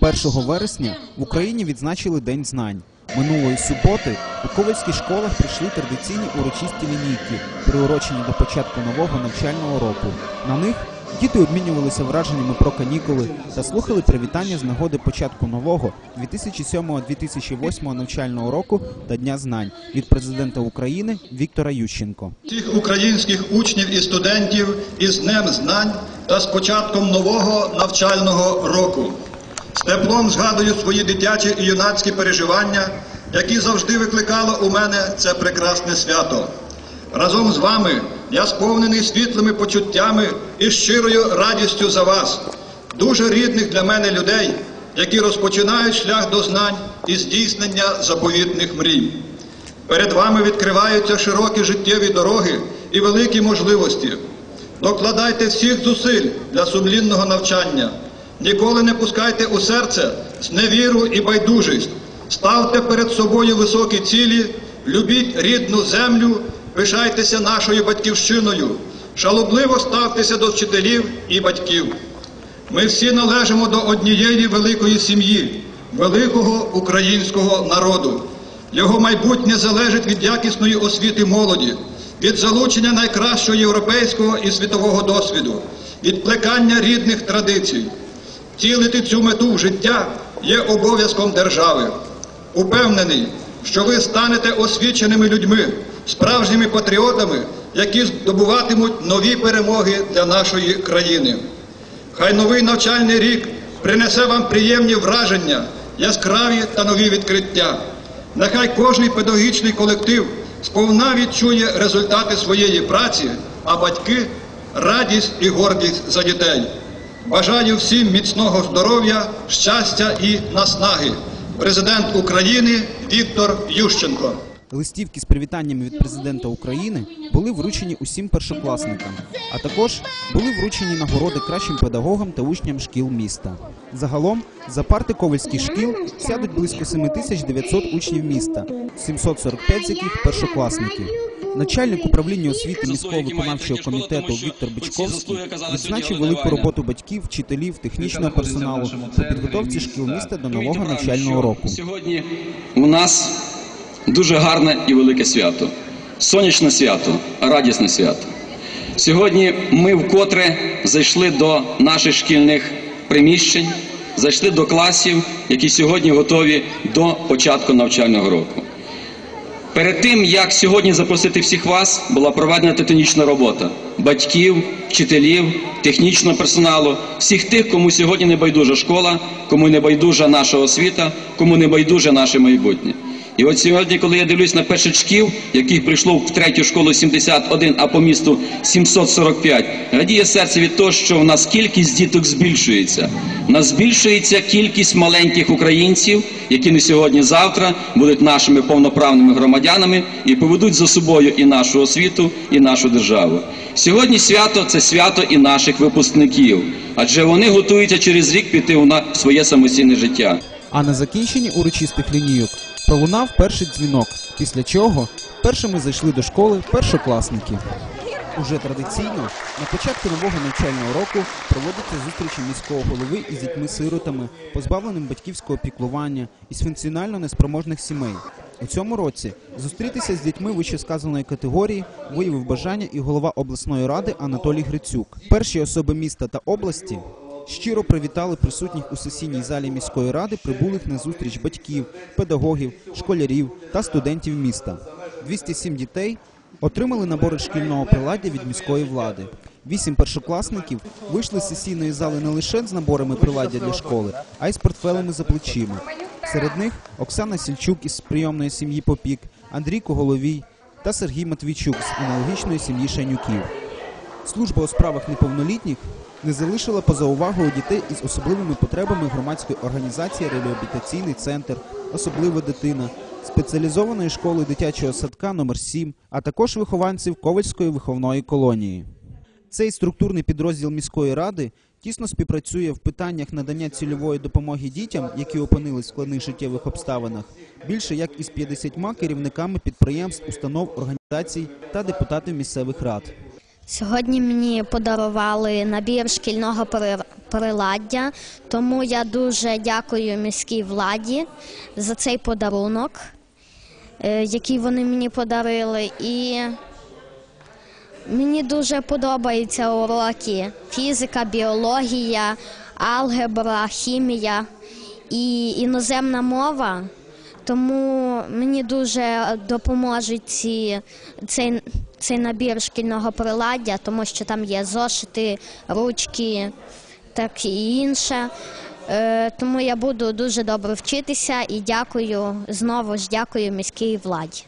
1 вересня в Україні відзначили День знань. Минулої суботи у ковальських школах прийшли традиційні урочисті лінійки, приурочені до початку нового навчального року. На них діти обмінювалися враженнями про канікули та слухали привітання з нагоди початку нового 2007-2008 навчального року та Дня знань від президента України Віктора Ющенко. всіх українських учнів і студентів із Днем знань та з початком нового навчального року. З теплом згадую свої дитячі і юнацькі переживання, які завжди викликало у мене це прекрасне свято. Разом з вами я сповнений світлими почуттями і щирою радістю за вас, дуже рідних для мене людей, які розпочинають шлях до знань і здійснення заповітних мрій. Перед вами відкриваються широкі життєві дороги і великі можливості. Докладайте всіх зусиль для сумлінного навчання. Ніколи не пускайте у серце зневіру і байдужість. Ставте перед собою високі цілі, любіть рідну землю, пишайтеся нашою батьківщиною, шалобливо ставтеся до вчителів і батьків. Ми всі належимо до однієї великої сім'ї, великого українського народу. Його майбутнє залежить від якісної освіти молоді, від залучення найкращого європейського і світового досвіду, від плекання рідних традицій. Втілити цю мету в життя є обов'язком держави. Упевнений, що ви станете освіченими людьми, справжніми патріотами, які здобуватимуть нові перемоги для нашої країни. Хай новий навчальний рік принесе вам приємні враження, яскраві та нові відкриття. Нехай кожний педагогічний колектив сповна відчує результати своєї праці, а батьки радість і гордість за дітей. Бажаю всім міцного здоров'я, щастя і наснаги. Президент України Віктор Ющенко. Листівки з привітаннями від президента України були вручені усім першокласникам, а також були вручені нагороди кращим педагогам та учням шкіл міста. Загалом за парти ковальських шкіл сядуть близько 7900 учнів міста, 745 з яких першокласники. Начальник управління освіти міського виконавчого комітету Віктор Бичковський відзначив велику роботу батьків, вчителів, технічного персоналу по підготовці шкіл міста до нового навчального року. Сьогодні у нас дуже гарне і велике свято. Сонячне свято, радісне свято. Сьогодні ми вкотре зайшли до наших шкільних приміщень, зайшли до класів, які сьогодні готові до початку навчального року. Перед тим, як сьогодні запросити всіх вас, була проведена титанічна робота батьків, вчителів, технічного персоналу, всіх тих, кому сьогодні не байдужа школа, кому не байдужа наша освіта, кому не байдуже наше майбутнє. І от сьогодні, коли я дивлюсь на першачків, яких прийшло в третю школу 71, а по місту 745, радіє серце від того, що в нас кількість діток збільшується. Нас збільшується кількість маленьких українців, які не сьогодні, завтра будуть нашими повноправними громадянами і поведуть за собою і нашу освіту, і нашу державу. Сьогодні свято це свято і наших випускників, адже вони готуються через рік піти у своє самостійне життя. А на закінченні урочистих лінійок пролунав перший дзвінок, після чого першими зайшли до школи першокласники. Уже традиційно на початку нового навчального року проводяться зустрічі міського голови із дітьми-сиротами, позбавленим батьківського піклування із функціонально неспроможних сімей. У цьому році зустрітися з дітьми вищесказаної категорії виявив бажання і голова обласної ради Анатолій Грицюк. Перші особи міста та області щиро привітали присутніх у сесійній залі міської ради прибулих на зустріч батьків, педагогів, школярів та студентів міста. 207 дітей отримали набори шкільного приладдя від міської влади. Вісім першокласників вийшли з сесійної зали не лише з наборами приладдя для школи, а й з портфелями за плечима. Серед них Оксана Сільчук із прийомної сім'ї Попік, Андрій Коголовій та Сергій Матвійчук з аналогічної сім'ї Шанюків. Служба у справах неповнолітніх не залишила поза увагою дітей із особливими потребами громадської організації Реабілітаційний центр, особлива дитина, спеціалізованої школи дитячого садка номер 7 а також вихованців Ковальської виховної колонії. Цей структурний підрозділ міської ради тісно співпрацює в питаннях надання цільової допомоги дітям, які опинились в складних життєвих обставинах, більше як із 50 керівниками підприємств, установ, організацій та депутатів місцевих рад. Сьогодні мені подарували набір шкільного при- приладдя, тому я дуже дякую міській владі за цей подарунок, е, який вони мені подарили. І мені дуже подобаються уроки фізика, біологія, алгебра, хімія і іноземна мова. Тому мені дуже допоможуть ці, цей, цей набір шкільного приладдя, тому що там є зошити, ручки, так і інше. Е, тому я буду дуже добре вчитися і дякую знову ж дякую міській владі.